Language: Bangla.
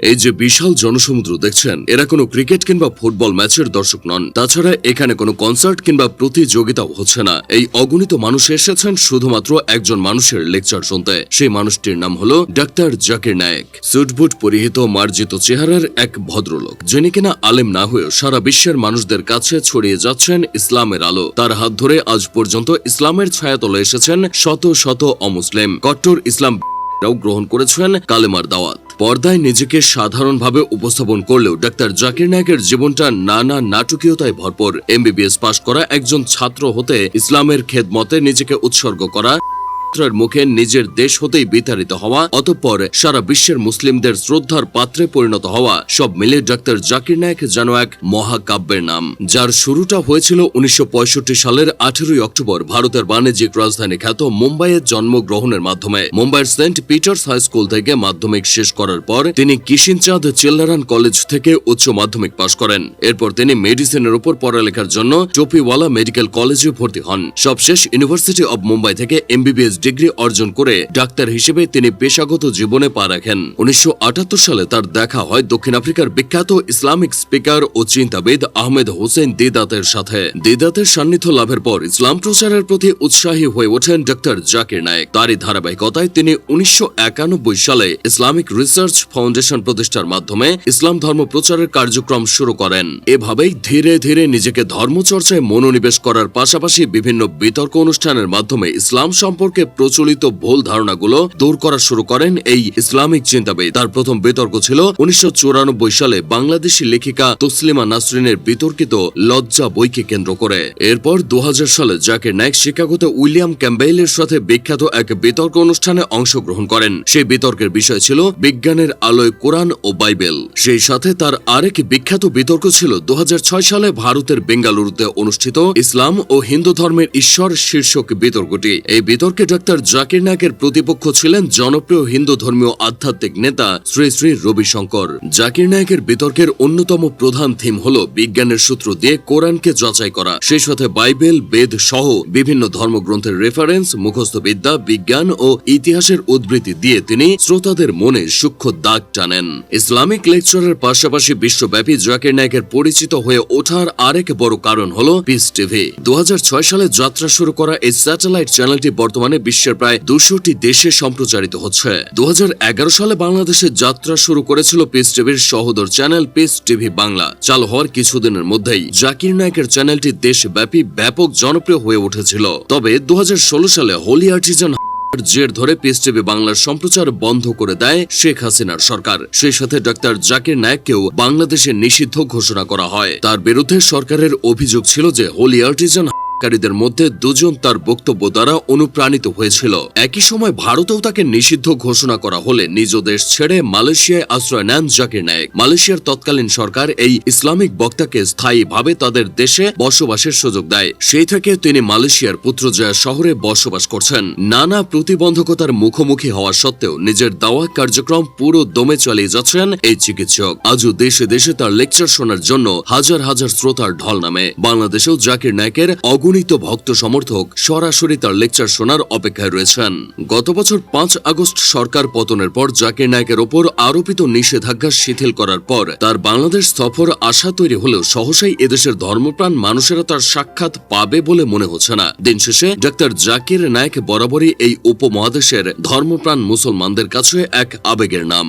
এই যে বিশাল জনসমুদ্র, দেখছেন? এরা কোনো ক্রিকেট কিংবা ফুটবল ম্যাচের দর্শক নন। তাছাড়া এখানে কোনো কনসার্ট কিংবা প্রতিযোগিতাও হচ্ছে না। এই অগণিত মানুষ এসেছেন শুধুমাত্র একজন মানুষের লেকচার শুনতে। সেই মানুষটির নাম হলো ডাক্তার জাকির নায়েক। সুটবুট পরিহিত মার্জিত চেহারার এক ভদ্রলোক, যিনি কিনা আলেম না হয়েও সারা বিশ্বের মানুষদের কাছে ছড়িয়ে যাচ্ছেন ইসলামের আলো। তার হাত ধরে আজ পর্যন্ত ইসলামের ছায়াতলে এসেছেন শত শত অমুসলিম। কট্টর ইসলাম গ্রহণ করেছেন কালেমার দাওয়াত। পর্দায় নিজেকে সাধারণভাবে উপস্থাপন করলেও ডাক্তার জাকির নায়কের জীবনটা নানা নাটকীয়তায় ভরপুর এমবিবিএস পাশ করা একজন ছাত্র হতে ইসলামের খেদমতে নিজেকে উৎসর্গ করা ছাত্রের মুখে নিজের দেশ হতেই বিতাড়িত হওয়া, অতঃপর সারা বিশ্বের মুসলিমদের শ্রদ্ধার পাত্রে পরিণত হওয়া, সব মিলে ডাক্তার জাকির নায়ক যেন এক মহাকাব্যের নাম, যার শুরুটা হয়েছিল উনিশশো পঁয়ষট্টি সালের আঠেরোই অক্টোবর ভারতের বাণিজ্যিক রাজধানী খ্যাত মুম্বাইয়ের জন্মগ্রহণের মাধ্যমে। মুম্বাইয়ের সেন্ট পিটার্স হাই স্কুল থেকে মাধ্যমিক শেষ করার পর তিনি কিশিনচাঁদ চিল্লারান কলেজ থেকে উচ্চ মাধ্যমিক পাশ করেন। এরপর তিনি মেডিসিনের উপর পড়ালেখার জন্য টোপিওয়ালা মেডিকেল কলেজে ভর্তি হন। সবশেষ ইউনিভার্সিটি অব মুম্বাই থেকে এমবিবিএস ডিগ্রি অর্জন করে ডাক্তার হিসেবে তিনি পেশাগত জীবনে পা রাখেন। উনিশশো আটাত্তর সালে তার দেখা হয় দক্ষিণ আফ্রিকার বিখ্যাত ইসলামিক স্পিকার ও চিন্তাবিদ আহমেদ হোসেন দিদাতের সাথে। দিদাতের সান্নিধ্য লাভের পর ইসলাম প্রচারের প্রতি উৎসাহী হয়ে ওঠেন ডাক্তার জাকির নায়েক। তারই ধারাবাহিকতায় তিনি উনিশশো একানব্বই সালে ইসলামিক রিসার্চ ফাউন্ডেশন প্রতিষ্ঠার মাধ্যমে ইসলাম ধর্ম প্রচারের কার্যক্রম শুরু করেন। এভাবেই ধীরে ধীরে নিজেকে ধর্মচর্চায় মনোনিবেশ করার পাশাপাশি বিভিন্ন বিতর্ক অনুষ্ঠানের মাধ্যমে ইসলাম সম্পর্কে প্রচলিত ভুল ধারণাগুলো দূর করা শুরু করেন এই ইসলামিক চিন্তাবিদ। তার প্রথম বিতর্ক ছিল উনিশশো সালে বাংলাদেশি লেখিকা তসলিমা নাসরিনের বিতর্কিত লজ্জা বইকে কেন্দ্র করে। এরপর দু সালে জাকির নায়ক শিকাগোতে উইলিয়াম ক্যাম্বেইলের সাথে বিখ্যাত এক বিতর্ক অনুষ্ঠানে অংশগ্রহণ করেন। সেই বিতর্কের বিষয় ছিল বিজ্ঞানের আলোয় কোরআন ও বাইবেল। সেই সাথে তার আরেক বিখ্যাত বিতর্ক ছিল দু হাজার ছয় সালে ভারতের বেঙ্গালুরুতে অনুষ্ঠিত ইসলাম ও হিন্দু ধর্মের ঈশ্বর শীর্ষক বিতর্কটি। এই বিতর্কে ডাক্তার জাকির নায়কের প্রতিপক্ষ ছিলেন জনপ্রিয় হিন্দু ধর্মীয় আধ্যাত্মিক নেতা শ্রী শ্রী রবিশঙ্কর। জাকির নায়কের বিতর্কের অন্যতম প্রধান থিম হল বিজ্ঞানের সূত্র দিয়ে কোরআনকে যাচাই করা। সেই সাথে বাইবেল, বেদ সহ বিভিন্ন ধর্মগ্রন্থের রেফারেন্স মুখস্থ বিদ্যা বিজ্ঞান ও ইতিহাসের উদ্বৃত্তি দিয়ে তিনি শ্রোতাদের মনে সূক্ষ্ম দাগ টানেন। ইসলামিক লেকচারের পাশাপাশি বিশ্বব্যাপী জাকির নায়কের পরিচিত হয়ে ওঠার আরেক বড় কারণ হল পিস টিভি দু হাজার ছয় সালে যাত্রা শুরু করা এই স্যাটেলাইট চ্যানেলটি বর্তমানে বিশ্বের প্রায় দুশোটি দেশে সম্প্রচারিত হচ্ছে। দু সালে বাংলাদেশে যাত্রা শুরু করেছিল পিস টিভির সহোদর চ্যানেল পিস টিভি বাংলা। চালু হওয়ার কিছুদিনের মধ্যেই জাকির নায়কের চ্যানেলটি দেশব্যাপী ব্যাপক জনপ্রিয় হয়ে উঠেছিল। তবে দু হাজার ষোলো সালে হোলি আর্টিজান জের ধরে পিস টিভি বাংলার সম্প্রচার বন্ধ করে দেয় শেখ হাসিনার সরকার। সেই সাথে ডাক্তার জাকির নায়ককেও বাংলাদেশে নিষিদ্ধ ঘোষণা করা হয়। তার বিরুদ্ধে সরকারের অভিযোগ ছিল যে হোলি আর্টিজান কারীদের মধ্যে দুজন তার বক্তব্য দ্বারা অনুপ্রাণিত হয়েছিল। একই সময় ভারতেও তাকে নিষিদ্ধ ঘোষণা করা হলে নিজ দেশ ছেড়ে মালয়েশিয়ায় আশ্রয় নেন জাকির নায়েক। মালয়েশিয়ার তৎকালীন সরকার এই ইসলামিক বক্তাকে স্থায়ীভাবে তাদের দেশে বসবাসের সুযোগ দেয়। সেই থেকে তিনি মালয়েশিয়ার পুত্রজয়া শহরে বসবাস করছেন। নানা প্রতিবন্ধকতার মুখোমুখি হওয়া সত্ত্বেও নিজের দাওয়া কার্যক্রম পুরো দমে চালিয়ে যাচ্ছেন এই চিকিৎসক। আজও দেশে দেশে তার লেকচার শোনার জন্য হাজার হাজার শ্রোতার ঢল নামে। বাংলাদেশেও জাকির নায়কের অগণিত ভক্ত সমর্থক সরাসরি তার লেকচার শোনার অপেক্ষায় রয়েছেন। গত বছর পাঁচ আগস্ট সরকার পতনের পর জাকির নায়কের ওপর আরোপিত নিষেধাজ্ঞা শিথিল করার পর তার বাংলাদেশ সফর আশা তৈরি হলেও সহসাই এদেশের ধর্মপ্রাণ মানুষেরা তার সাক্ষাৎ পাবে বলে মনে হচ্ছে না। দিন শেষে ডাক্তার জাকির নায়ক বরাবরই এই উপমহাদেশের ধর্মপ্রাণ মুসলমানদের কাছে এক আবেগের নাম।